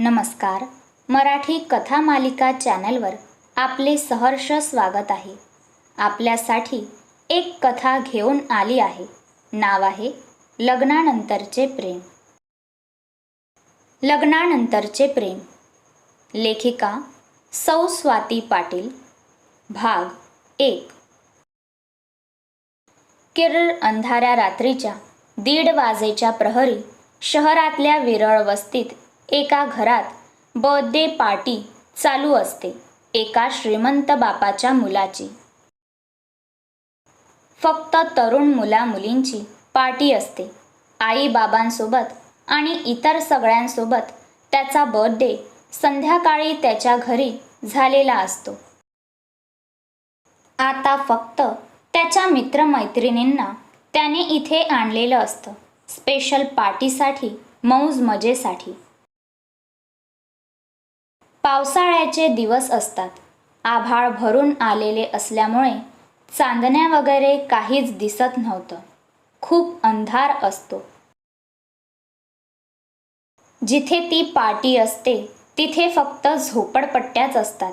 नमस्कार. मराठी कथा मालिका चॅनलवर आपले सहर्ष स्वागत आहे. आपल्यासाठी एक कथा घेऊन आली आहे. नाव आहे लग्नानंतरचे प्रेम. लग्नानंतरचे प्रेम. लेखिका सौ स्वाती पाटील. भाग एक. किरळ अंधाऱ्या रात्रीच्या दीड वाजेच्या प्रहरी शहरातल्या विरळ वस्तीत एका घरात बर्थडे पार्टी चालू असते एका श्रीमंत बापाच्या मुलाची. फक्त तरुण मुला मुलींची पार्टी असते. आई बाबांसोबत आणि इतर सगळ्यांसोबत त्याचा बर्थडे संध्याकाळी त्याच्या घरी झालेला असतो. आता फक्त त्याच्या मित्रमैत्रिणींना त्याने इथे आणलेलं असतं. स्पेशल पार्टीसाठी मौज मजेसाठी. पावसाळ्याचे दिवस असतात. आभाळ भरून आलेले असल्यामुळे चांदण्या वगैरे काहीच दिसत नव्हतं. खूप अंधार असतो. जिथे ती पार्टी असते तिथे फक्त झोपडपट्ट्याच असतात.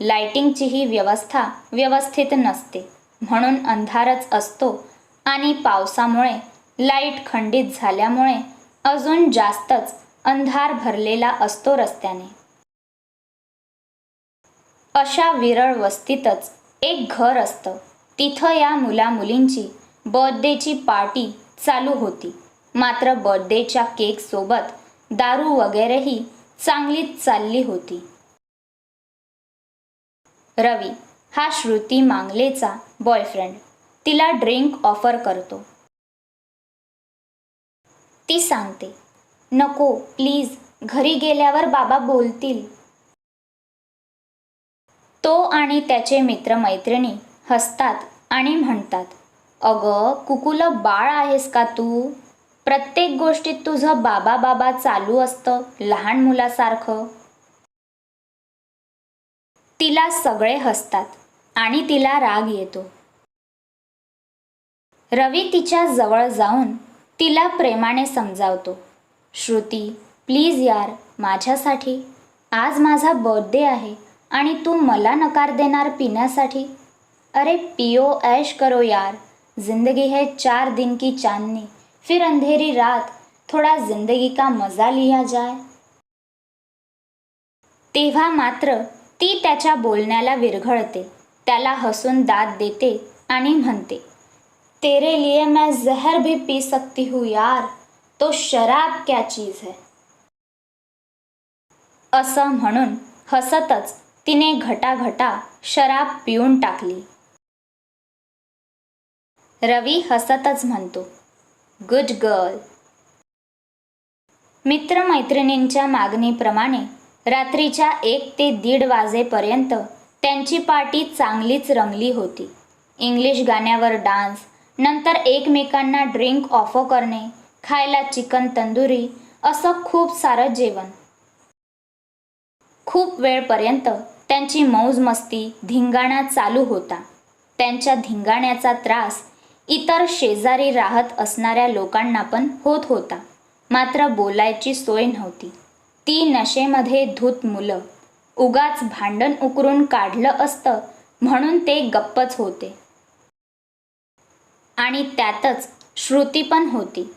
लाइटिंगचीही व्यवस्था व्यवस्थित नसते. म्हणून अंधारच असतो आणि पावसामुळे लाइट खंडित झाल्यामुळे अजून जास्तच अंधार भरलेला असतो रस्त्याने. अशा विरळ वस्तीतच एक घर असतं. तिथं या मुलामुलींची बर्थडेची पार्टी चालू होती. मात्र बर्थडेच्या केकसोबत दारू वगैरेही चांगलीच चालली होती. रवी हा श्रुती मांगलेचा बॉयफ्रेंड तिला ड्रिंक ऑफर करतो. ती सांगते नको प्लीज घरी गेल्यावर बाबा बोलतील. तो आणि त्याचे मित्रमैत्रिणी हसतात आणि म्हणतात अगं कुकूला बाळ आहेस का तू? प्रत्येक गोष्टीत तुझं बाबा बाबा चालू असतं लहान मुलासारखं. तिला सगळे हसतात आणि तिला राग येतो. रवी तिच्या जवळ जाऊन तिला प्रेमाने समजावतो श्रुती प्लीज यार माझ्यासाठी आज माझा बर्थडे आहे. आणि तू मला नकार देणार पिण्यासाठी? अरे पियो ऐश करो यार. जिंदगी है चार दिन की चांदनी. फिर अंधेरी रात. थोडा जिंदगी का मजा लिया जाय. तेव्हा मात्र ती त्याच्या बोलण्याला विरघळते. त्याला हसून दाद देते आणि म्हणते तेरे लिए मैं जहर भी पी सकती हूँ यार. तो शराब क्या चीज है? असं म्हणून हसतच तिने घटाघटा शराब पिऊन टाकली. रवी हसतच म्हणतो गुड गर्ल. मित्रमैत्रिणींच्या मागणीप्रमाणे रात्रीच्या एक ते दीड वाजेपर्यंत त्यांची पार्टी चांगलीच रंगली होती. इंग्लिश गाण्यावर डान्स नंतर एकमेकांना ड्रिंक ऑफर करणे खायला चिकन तंदुरी असं खूप सारं जेवण. खूप वेळपर्यंत त्यांची मौज मस्ती धिंगाणा चालू होता. त्यांच्या धिंगाण्याचा त्रास इतर शेजारी राहत असणाऱ्या लोकांना पण होत होता. मात्र बोलायची सोय नव्हती. ती नशेमध्ये धूत मुलं उगाच भांडण उकरून काढलं असतं म्हणून ते गप्पच होते. आणि त्यातच श्रुती पण होती.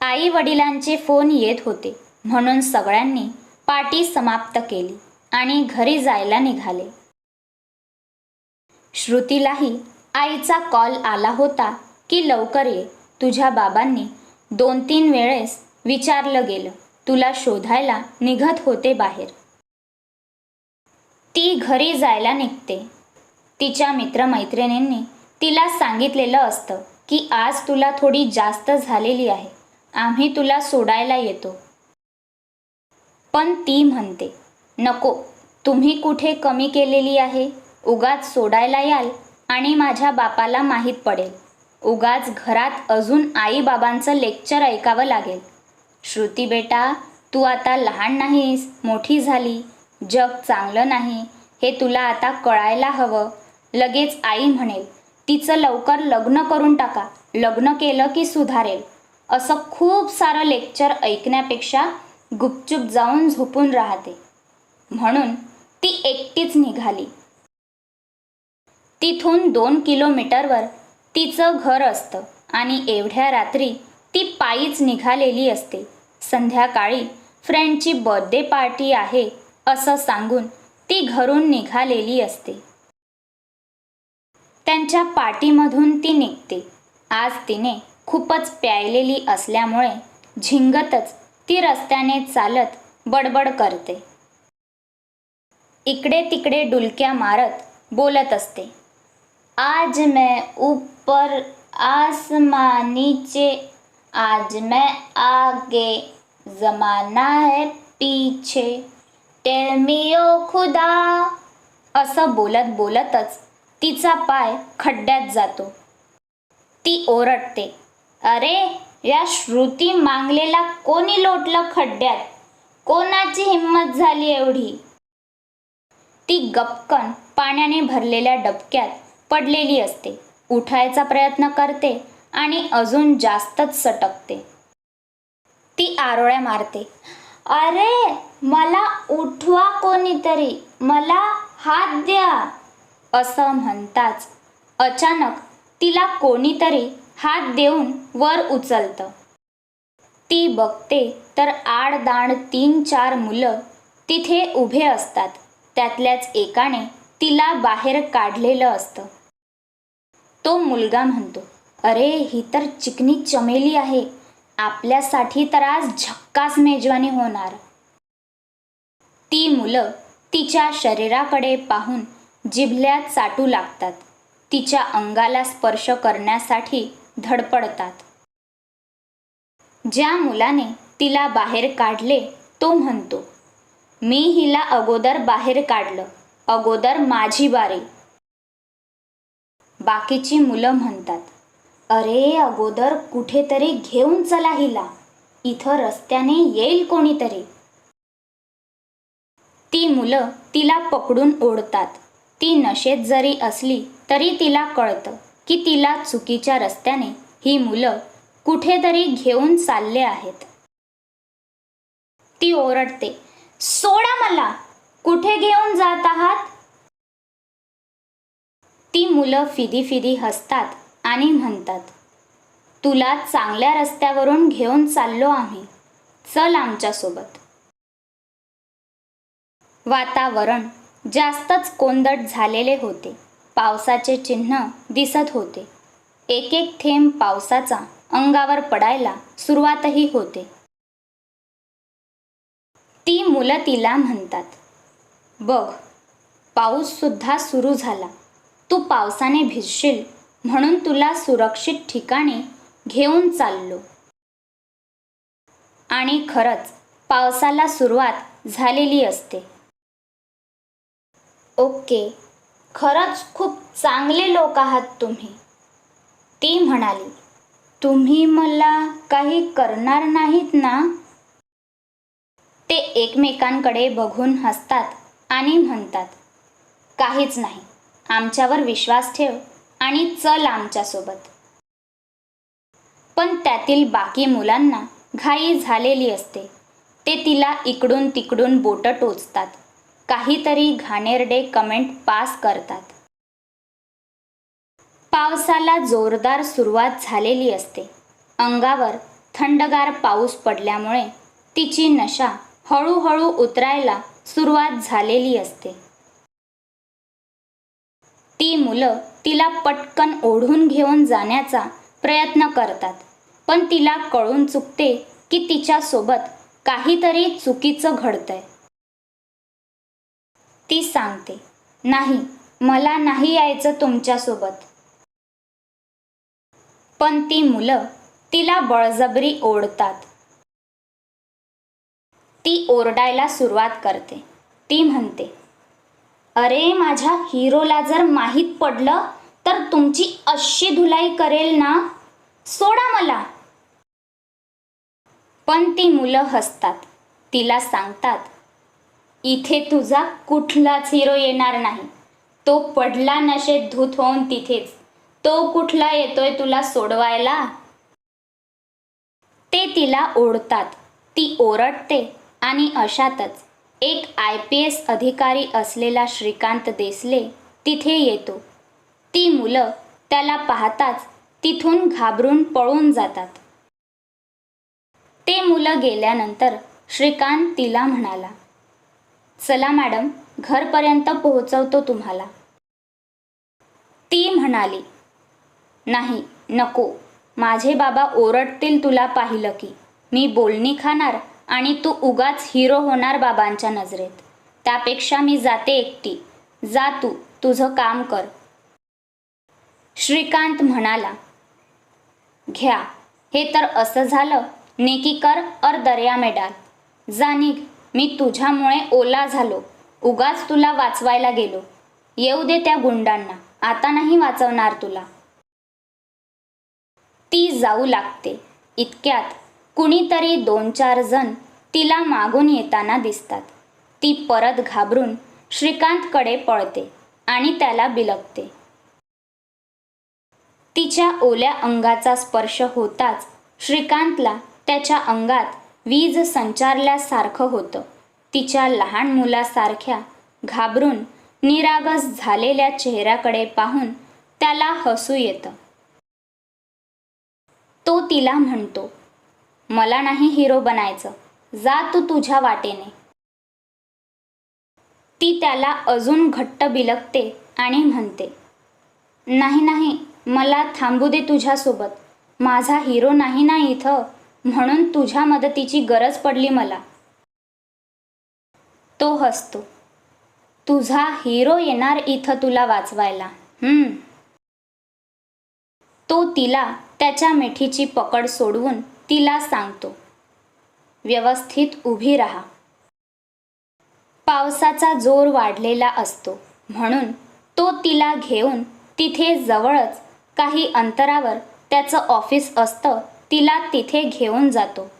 आई वडिलांचे फोन येत होते. म्हणून सगळ्यांनी पार्टी समाप्त केली आणि घरी जायला निघाले. श्रुतीलाही आईचा कॉल आला होता की लवकर ये. तुझ्या बाबांनी दोन तीन वेळेस विचारलं गेलं तुला शोधायला निघत होते बाहेर. ती घरी जायला निघते. तिच्या मित्रमैत्रिणींनी तिला सांगितलेलं असतं की आज तुला थोडी जास्त झालेली आहे. आम्ही तुला सोडायला येतो. पण ती म्हणते नको तुम्ही कुठे कमी केलेली आहे? उगाच सोडायला याल आणि माझ्या बापाला माहीत पडेल. उगाच घरात अजून आईबाबांचं लेक्चर ऐकावं लागेल. श्रुती बेटा तू आता लहान नाहीस मोठी झाली. जग चांगलं नाही हे तुला आता कळायला हवं. लगेच आई म्हणेल तिचं लवकर लग्न करून टाका. लग्न केलं की सुधारेल. असं खूप सारं लेक्चर ऐकण्यापेक्षा गुपचूप जाऊन झोपून राहते. म्हणून ती एकटीच निघाली. तिथून दोन किलोमीटरवर तिचं घर असतं आणि एवढ्या रात्री ती पायीच निघालेली असते. संध्याकाळी फ्रेंडची बर्थडे पार्टी आहे असं सांगून ती घरून निघालेली असते. त्यांच्या पार्टीमधून ती निघते. आज तिने खूपच प्यायलेली असल्यामुळे झिंगतच ती रस्त्याने चालत बडबड करते. इकडे तिकडे डुलक्या मारत बोलत असते. आज मैं ऊपर आसमानीचे आज मैं आगे जमाना है पीछे. टेल मी ओ खुदा. असं बोलत बोलतच तिचा पाय खड्ड्यात जातो. ती ओरडते. अरे या श्रुती मागलेला कोणी लोटलं खड्ड्यात? कोणाची हिंमत झाली एवढी? ती गपकन पाण्याने भरलेल्या डबक्यात पडलेली असते. उठायचा प्रयत्न करते आणि अजून जास्तच सटकते. ती आरोळ्या मारते. अरे मला उठवा कोणीतरी. मला हात द्या. असं म्हणताच अचानक तिला कोणीतरी हात देऊन वर उचलतं. ती बघते तर आडदाण तीन चार मुलं तिथे उभे असतात. त्यातल्याच एकाने तिला बाहेर काढलेलं असतं. तो मुलगा म्हणतो अरे ही तर चिकनी चमेली आहे. आपल्यासाठी तर आज झक्कास मेजवानी होणार. ती मुलं तिच्या शरीराकडे पाहून जिभल्यात चाटू लागतात. तिच्या अंगाला स्पर्श करण्यासाठी धडपडतात. ज्या मुलाने तिला बाहेर काढले तो म्हणतो मी हिला अगोदर बाहेर काढलं अगोदर माझी बारी. बाकीची मुलं म्हणतात अरे अगोदर कुठेतरी घेऊन चला हिला इथं रस्त्याने येईल कोणीतरी. ती मुलं तिला पकडून ओढतात. ती नशेत जरी असली तरी तिला कळतं. की तिला चुकीच्या रस्त्याने ही मुलं कुठेतरी घेऊन चालले आहेत. ती ओरडते सोडा मला कुठे घेऊन जात आहात? ती मुलं फिदी फिदी हसतात आणि म्हणतात तुला चांगल्या रस्त्यावरून घेऊन चाललो आम्ही. चल आमच्यासोबत. वातावरण जास्तच कोंदट झालेले होते. पावसाचे चिन्ह दिसत होते. एक एक थेंब पावसाचा अंगावर पडायला सुरुवातही होते. ती मुलं तिला म्हणतात बघ पाऊससुद्धा सुरू झाला. तू पावसाने भिजशील म्हणून तुला सुरक्षित ठिकाणी घेऊन चाललो. आणि खरंच पावसाला सुरुवात झालेली असते. ओके खरंच खूप चांगले लोक आहात तुम्ही. ती म्हणाली तुम्ही मला काही करणार नाहीत ना? ते एकमेकांकडे बघून हसतात आणि म्हणतात काहीच नाही. आमच्यावर विश्वास ठेव आणि चल आमच्यासोबत. पण त्यातील बाकी मुलांना घाई झालेली असते. ते तिला इकडून तिकडून बोटं टोचतात. काहीतरी घाणेरडे कमेंट पास करतात. पावसाला जोरदार सुरुवात झालेली असते. अंगावर थंडगार पाऊस पडल्यामुळे तिची नशा हळूहळू उतरायला सुरुवात झालेली असते. ती मुलं तिला पटकन ओढून घेऊन जाण्याचा प्रयत्न करतात पण तिला कळून चुकते की तिच्यासोबत काहीतरी चुकीचं घडतंय. ती सांगते नाही मला नाही यायचं तुमच्यासोबत. पण ती मुलं तिला बळजबरी ओढतात. ती ओरडायला सुरुवात करते. ती म्हणते अरे माझ्या हिरोला जर माहीत पडलं तर तुमची अशी धुलाई करेल ना? सोडा मला. पण ती मुलं हसतात. तिला सांगतात इथे तुझा कुठलाच हिरो येणार नाही. तो पडला नशेत धूत होऊन तिथेच. तो कुठला येतोय तुला सोडवायला? ते तिला ओढतात. ती ओरडते आणि अशातच एक आय पी एस अधिकारी असलेला श्रीकांत देसले तिथे येतो. ती मुलं त्याला पाहताच तिथून घाबरून पळून जातात. ते मुलं गेल्यानंतर श्रीकांत तिला म्हणाला चला मॅडम घरपर्यंत पोहोचवतो तुम्हाला. ती म्हणाली नाही नको. माझे बाबा ओरडतील तुला पाहिलं की. मी बोलणी खाणार आणि तू उगाच हिरो होणार बाबांच्या नजरेत. त्यापेक्षा मी जाते एकटी. जा तू तुझं काम कर. श्रीकांत म्हणाला घ्या. हे तर असं झालं. नेकी कर और दर्या मेडाल जा निघ. मी तुझ्यामुळे ओला झालो. उगाच तुला वाचवायला गेलो. येऊ दे त्या गुंडांना. आता नाही वाचवणार तुला. ती जाऊ लागते. इतक्यात कुणीतरी दोन चार जण तिला मागून येताना दिसतात. ती परत घाबरून श्रीकांतकडे पळते आणि त्याला बिलगते. तिच्या ओल्या अंगाचा स्पर्श होताच श्रीकांतला त्याच्या अंगात वीज संचारल्यासारखं होतं. तिच्या लहान मुलासारख्या घाबरून निरागस झालेल्या चेहऱ्याकडे पाहून त्याला हसू येतं. तो तिला म्हणतो मला नाही हिरो बनायचं. जा तू तुझ्या वाटेने. ती त्याला अजून घट्ट बिलगते आणि म्हणते नाही नाही मला थांबू दे तुझ्यासोबत. माझा हिरो नाही ना इथं? म्हणून तुझ्या मदतीची गरज पडली मला. तो हसतो. तुझा हिरो येणार इथं तुला वाचवायला. हम्म. तो तिला त्याच्या मिठीची पकड सोडवून तिला सांगतो. व्यवस्थित उभी राहा. पावसाचा जोर वाढलेला असतो. म्हणून तो तिला घेऊन तिथे जवळच काही अंतरावर त्याचं ऑफिस असतं. तिला तिथे घेऊन जातो.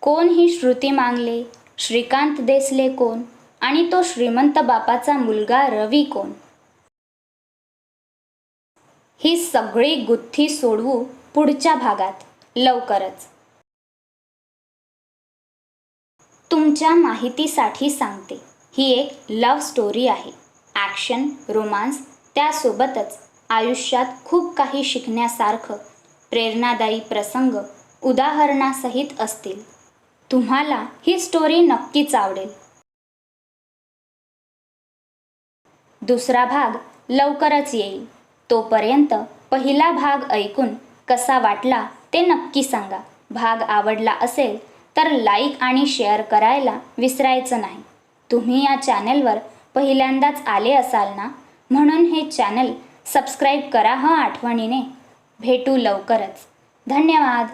कोण ही श्रुती मांगले? श्रीकांत देसले कोण? आणि तो श्रीमंत बापाचा मुलगा रवी कोण? ही सगळी गुत्थी सोडवू पुढच्या भागात लवकरच. तुमच्या माहितीसाठी सांगते. ही एक लव्ह स्टोरी आहे. ॲक्शन रोमांस त्यासोबतच. आयुष्यात खूप काही शिकण्यासारखं प्रेरणादायी प्रसंग उदाहरणासहित असतील. तुम्हाला ही स्टोरी नक्कीच आवडेल. दुसरा भाग लवकरच येईल. तोपर्यंत पहिला भाग ऐकून कसा वाटला ते नक्की सांगा. भाग आवडला असेल तर लाईक आणि शेअर करायला विसरायचं नाही. तुम्ही या चॅनेलवर पहिल्यांदाच आले असाल ना? म्हणून हे चॅनल सबस्क्राईब करा हं आठवणीने. भेटू लवकरच. धन्यवाद.